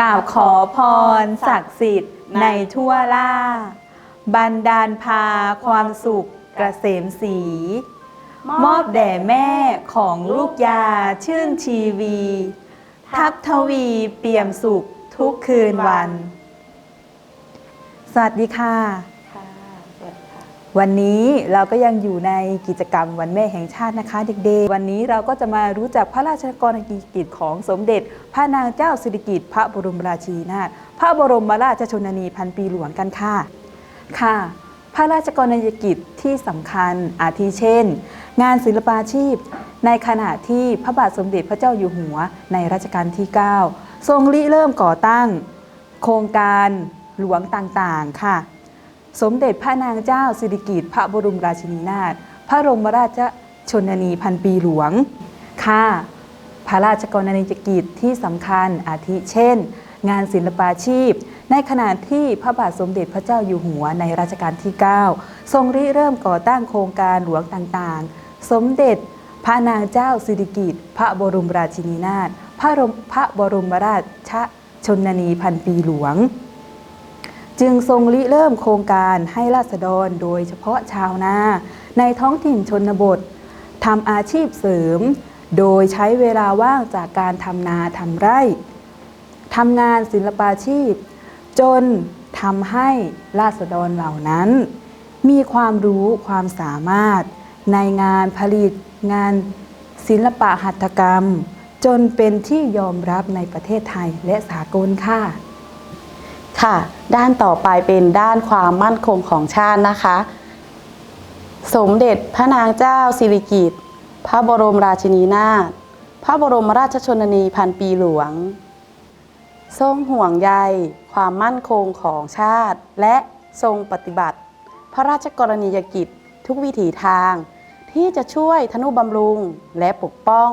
กล่าวขอพรศักดิ์สิทธิ์ในทั่วล่า บันดาลพาความสุขกระเสมสี มอบแด่แม่ของลูกยาชื่นชีวี ทับทวีเปี่ยมสุขทุกคืนวัน สวัสดีค่ะ วันนี้เราก็ยังอยู่ในกิจกรรมวันแม่แห่งชาตินะคะเด็กๆ วันนี้เราก็จะมารู้จักพระราชกรณียกิจของสมเด็จ พระนางเจ้าสิริกิติ์พระบรมราชินีนาถพระบรมราชชนนีพันปีหลวงกันค่ะค่ะ พระราชกรณียกิจที่สำคัญอาทิเช่น งานศิลปาชีพ ในขณะที่พระบาทสมเด็จพระเจ้าอยู่หัวในรัชกาลที่ 9 ทรงริเริ่มก่อตั้ง โครงการหลวงต่างๆค่ะ สมเด็จพระนางเจ้าสิริกิติ์พระบรมราชินีนาถพระบรมราชชนนีพันปีหลวง ค่ะ พระราชกรณียกิจที่สำคัญอาทิเช่น งานศิลปาชีพ ในขณะที่พระบาทสมเด็จพระเจ้าอยู่หัวในรัชกาลที่ 9 ทรงริเริ่มก่อตั้งโครงการหลวงต่างๆ สมเด็จพระนางเจ้าสิริกิติ์พระบรมราชินีนาถพระรมพระบรมราชชนนีพันปีหลวง จึงทรงริเริ่มโครงการให้ราษฎรโดยเฉพาะชาวนา ในท้องถิ่นชนบททำอาชีพเสริม โดยใช้เวลาว่างจากการทำนาทำไร่ทำงานศิลปาชีพ จนทำให้ราษฎรเหล่านั้น มีความรู้ความสามารถ ในงานผลิต งานศิลปะหัตถกรรม จนเป็นที่ยอมรับในประเทศไทยและสากลค่ะ ค่ะ ด้านต่อไปเป็นด้านความมั่นคงของชาตินะคะ สมเด็จพระนางเจ้าสิริกิติ์พระบรมราชินีนาถพระบรมราชชนนีพันปีหลวง ทรงห่วงใยความมั่นคงของชาติ และทรงปฏิบัติ พระราชกรณียกิจทุกวิถีทาง ที่จะช่วยทนุบำรุงและปกป้อง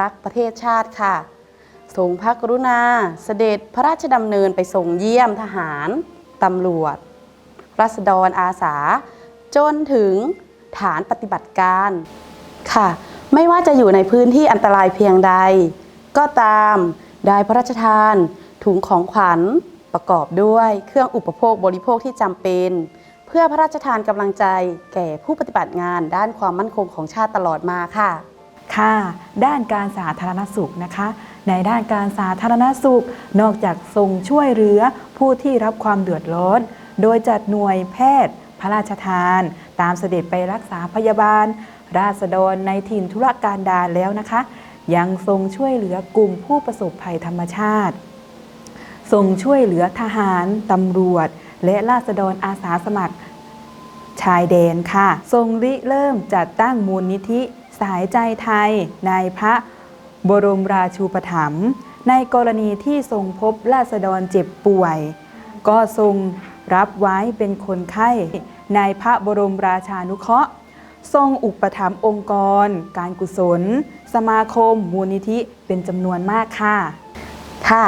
รักประเทศชาติค่ะ ทรงพระกรุณาเสด็จพระราชดำเนินไปส่งเยี่ยมทหารตำรวจ รัษฎรอาสา จนถึงฐานปฏิบัติการค่ะ ไม่ว่าจะอยู่ในพื้นที่อันตรายเพียงใด ก็ตามได้พระราชทาน ถุงของขวัญประกอบด้วยเครื่องอุปโภคบริโภคที่จำเป็น เพื่อพระราชทานกำลังใจแก่ผู้ปฏิบัติงานด้านความมั่นคงของชาติตลอดมาค่ะ ค่ะ ด้านการสาธารณสุขนะคะ ในด้านการสาธารณสุข นอกจากทรงช่วยเหลือผู้ที่รับความเดือดร้อน โดยจัดหน่วยแพทย์ พระราชทาน ตามเสด็จไปรักษาพยาบาล ราษฎรในถิ่นธุรการดารแล้วนะคะ ยังทรงช่วยเหลือกลุ่มผู้ประสบภัยธรรมชาติทรงช่วยเหลือทหาร ตำรวจ และราษฎรอาสาสมัครชายแดนค่ะ ทรงริเริ่มจัดตั้งมูลนิธิสายใจไทย ในพระ บรมราชูปถัมภ์ในกรณีที่ทรงพบราษฎรเจ็บป่วย ก็ทรงรับไว้เป็นคนไข้ในพระบรมราชานุเคราะห์ ทรงอุปถัมภ์องค์กร การกุศล สมาคม มูลนิธิเป็นจำนวนมากค่ะ ค่ะ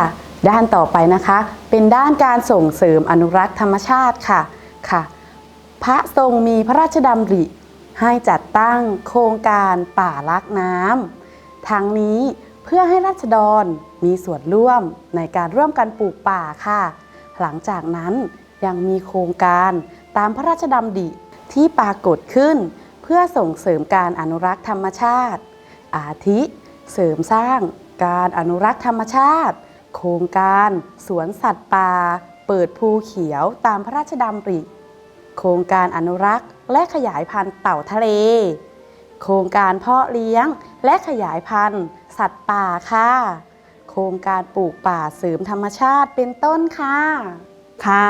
ด้านต่อไปนะคะ เป็นด้านการส่งเสริมอนุรักษ์ธรรมชาติค่ะค่ะ พระทรงมีพระราชดำริให้จัดตั้งโครงการป่ารักน้ำ ทั้งนี้เพื่อให้ราษฎรมีส่วนร่วมในการร่วมกันปลูกป่าค่ะ หลังจากนั้นยังมีโครงการตามพระราชดำริที่ปรากฏขึ้น เพื่อส่งเสริมการอนุรักษ์ธรรมชาติ อาทิเสริมสร้างการอนุรักษ์ธรรมชาติ โครงการสวนสัตว์ป่า เปิดภูเขียวตามพระราชดำริ โครงการอนุรักษ์และขยายพันธุ์เต่าทะเล โครงการเพาะเลี้ยงและขยายพันธุ์ สัตว์ป่าค่ะ โครงการปลูกป่าเสริมธรรมชาติเป็นต้นค่ะ ค่ะ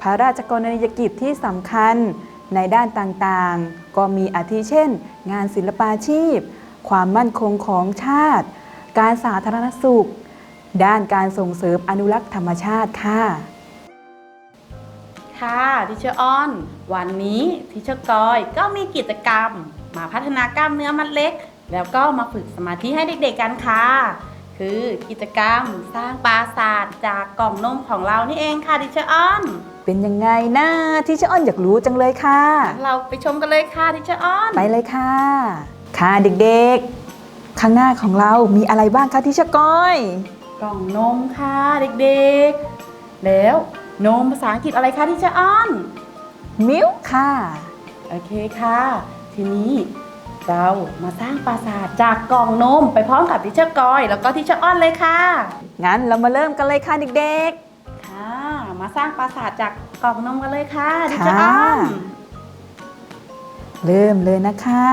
พระราชกรณียกิจที่สำคัญในด้านต่างๆ ก็มีอาทิเช่น งานศิลปาชีพ ความมั่นคงของชาติ การสาธารณสุข ด้านการส่งเสริมอนุรักษ์ธรรมชาติค่ะค่ะทิเชอร์ออน วันนี้ทิเชอร์กอยก็มีกิจกรรม มาพัฒนากล้ามเนื้อมัดเล็ก แล้วก็มาฝึกสมาธิให้เด็กๆกันค่ะ คือกิจกรรมสร้างปราสาทจากกล่องนมของเรานี่เองค่ะทิเชอร์ออนเป็นยังไงนะที่ชอ้อนอยากรู้จังเลยค่ะงั้นเราไปชมกันเลยค่ะทิเชอร์ออนไปเลยค่ะ ค่ะเด็กๆ ข้างหน้าของเรามีอะไรบ้างคะที่ชก้อย กล่องนมค่ะเด็กๆ แล้วนมภาษาอังกฤษอะไรคะที่จะอ้อนมิลค่ะ โอเคค่ะ ทีนี้เรามาสร้างปราสาทจากกล่องนมไปพร้อมกับทิเชอร์กอย แล้วก็ทิเชอร์อ้อนเลยค่ะ งั้นเรามาเริ่มกันเลยค่ะเด็กค่ะ มาสร้างปราสาทจากกล่องนมกันเลยค่ะทิค่ะเชอร์อ้อนๆเริ่มเลยนะคะ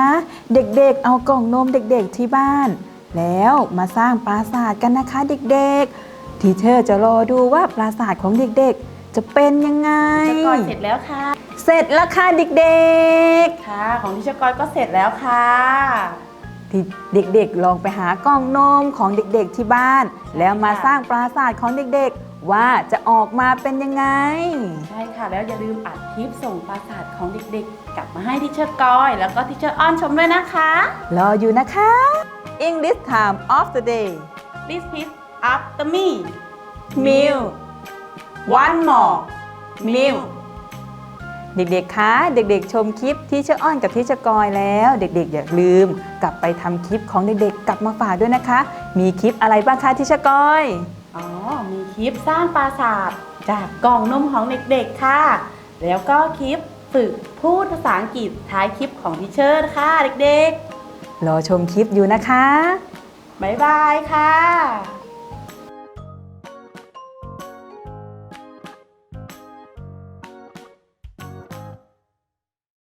เด็กๆ เอากล่องนมเด็กๆที่บ้าน แล้วมาสร้างปราสาทกันนะคะเด็กๆ ทีเชอร์จะรอดูว่าปราสาทของเด็กๆ จะเป็นยังไง ทิเชอร์กอยเสร็จแล้วค่ะ เสร็จแล้วค่ะเด็กๆค่ะ ของทิเชอร์กอยก็เสร็จแล้วค่ะที่เด็กๆ ลองไปหากล่องนมของเด็กๆที่บ้าน แล้วมาสร้างปราสาทของเด็กๆ ว่าจะออกมาเป็นยังไง ใช่ค่ะ แล้วอย่าลืมอัดคลิปส่งปราสาทของเด็กๆ กลับมาให้ทิเชอร์กอย แล้วก็ทิเชอร์อ้อนชมด้วยนะคะ รออยู่นะคะ English time of the day Please pick up the me meal one more meal เด็กๆ คะ เด็กๆ ชมคลิปที่เชอร์อ้อนกับที่เชอร์กอยแล้ว เด็กๆ อย่าลืม กลับไปทำคลิปของเด็กๆ กลับมาฝากด้วยนะคะ มีคลิปอะไรบ้างคะที่เชอร์กอย อ๋อ มีคลิปสร้างปราสาทจากกล่องนมของเด็กๆ ค่ะ แล้วก็คลิปฝึกพูดภาษาอังกฤษท้ายคลิปของทิเชอร์ค่ะเด็กรอชมคลิปอยู่นะคะๆบ๊ายบายค่ะ